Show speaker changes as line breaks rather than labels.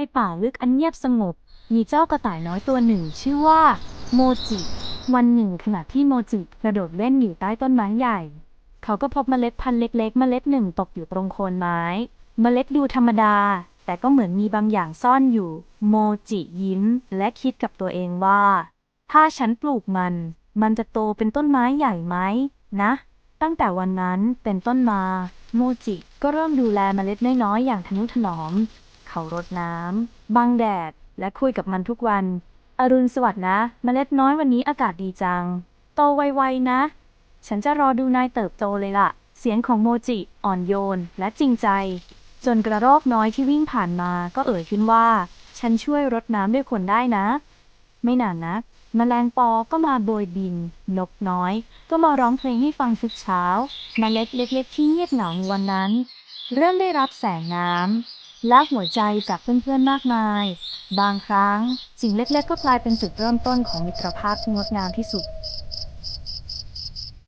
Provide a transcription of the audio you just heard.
ในป่าลึกอันเงียบสงบ มีเจ้ากระต่ายน้อยตัวหนึ่ง ชื่อว่า โมจิ วันหนึ่งขณะที่โมจิกระโดดเล่นอยู่ใต้ต้นไม้ใหญ่ เขาก็พบเมล็ดพันธุ์เล็ก ๆ เมล็ดหนึ่งตกอยู่ตรงโคนไม้ เมล็ดดูธรรมดา แต่ก็เหมือนมีบางอย่างซ่อนอยู่ โมจิยิ้ม และคิดกับตัวเองว่า ถ้าฉันปลูกมัน มันจะโตเป็นต้นไม้ใหญ่ไหมนะ ตั้งแต่วันนั้นเป็นต้นมา โมจิก็เริ่มดูแลเมล็ดน้อยๆอย่างทนุถนอม เขารดน้ำบังแดด และคุยกับมันทุกวัน อรุณสวัสดิ์นะเมล็ดน้อยวันนี้อากาศดีจัง โตไวๆนะ ฉันจะรอดูนายเติบโตเลยล่ะ เสียงของโมจิ อ่อนโยน และจริงใจ จนกระรอกน้อยที่วิ่งผ่านมาก็เอ่ยขึ้นว่า ฉันช่วยรดน้ำด้วยคนได้นะ ไม่นานนักแมลงปอก็มาโบยบิน นกน้อย ก็มาร้องเพลงให้ฟังทุกเช้า เมล็ดเล็กๆที่เงียบเหงาในวันนั้น เริ่มได้รับแสงน้ำ และหัวใจจากเพื่อนๆมากมาย บางครั้งสิ่งเล็กๆก็กลายเป็นจุดเริ่มต้นของมิตรภาพที่งดงามที่สุด